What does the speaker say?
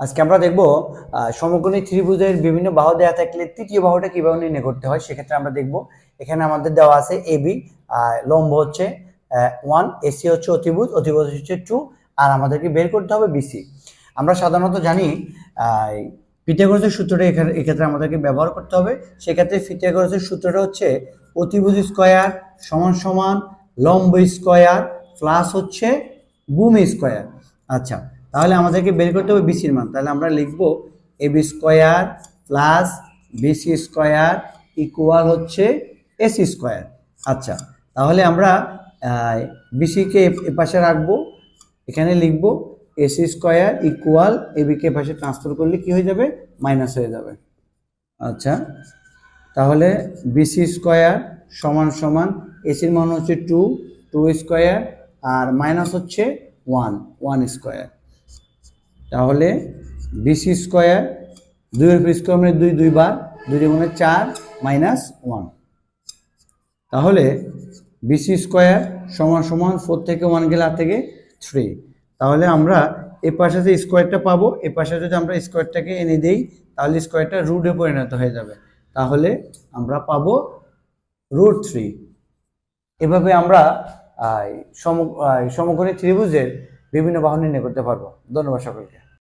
আজকে আমরা দেখব সমকোণী ত্রিভুজের বিভিন্ন বাহু দেওয়া থাকলে তৃতীয় বাহুটা কীভাবে নির্ণয় করতে হয় সেক্ষেত্রে আমরা দেখব। এখানে আমাদের দেওয়া আছে এ এবি লম্ব হচ্ছে ওয়ান এসি হচ্ছে অতিভুজ অতিভুজ হচ্ছে টু আর আমাদেরকে বের করতে হবে বিসি আমরা সাধারণত জানি পিথাগোরাসের সূত্রটা এখানে এক্ষেত্রে আমাদেরকে ব্যবহার করতে হবে। সেক্ষেত্রে পিথাগোরাসের সূত্রটা হচ্ছে অতিভুজ স্কয়ার সমান সমান লম্ব স্কয়ার প্লাস হচ্ছে ভূমি স্কোয়ার। আচ্ছা তাহলে আমাদেরকে বের করতে হবে বিসির মান। তাহলে আমরা লিখব A B square plus BC square equal হচ্ছে এসি স্কোয়ার আচ্ছা তাহলে আমরা বিসিকে এ পাশে রাখব। এখানে লিখব এসি স্কোয়ার ইকুয়াল এবিকে পাশে ট্রান্সফার করলে কি হয়ে যাবে? মাইনাস হয়ে যাবে। আচ্ছা তাহলে বিসি স্কোয়ার সমান সমান এসির মান হচ্ছে টু টু স্কোয়ার আর মাইনাস হচ্ছে ওয়ান ওয়ান স্কোয়ার তাহলে বিসি স্কোয়ার দুই উপর স্কোয়ার মানে দুই দুইবার দুই মানে চার মাইনাস ওয়ান তাহলে বিসি স্কোয়ার সমান সমান ফোর থেকে ওয়ান গেলে থেকে থ্রি তাহলে আমরা এ পাশে যে স্কোয়ারটা পাবো, এ পাশে যদি আমরা স্কোয়ারটাকে এনে দিই, তাহলে স্কোয়ারটা রুটে পরিণত হয়ে যাবে। তাহলে আমরা পাবো রুট থ্রি এভাবে আমরা সম ত্রিভুজের বিভিন্ন বাহু নির্ণয় করতে পারব। ধন্যবাদ সকলকে।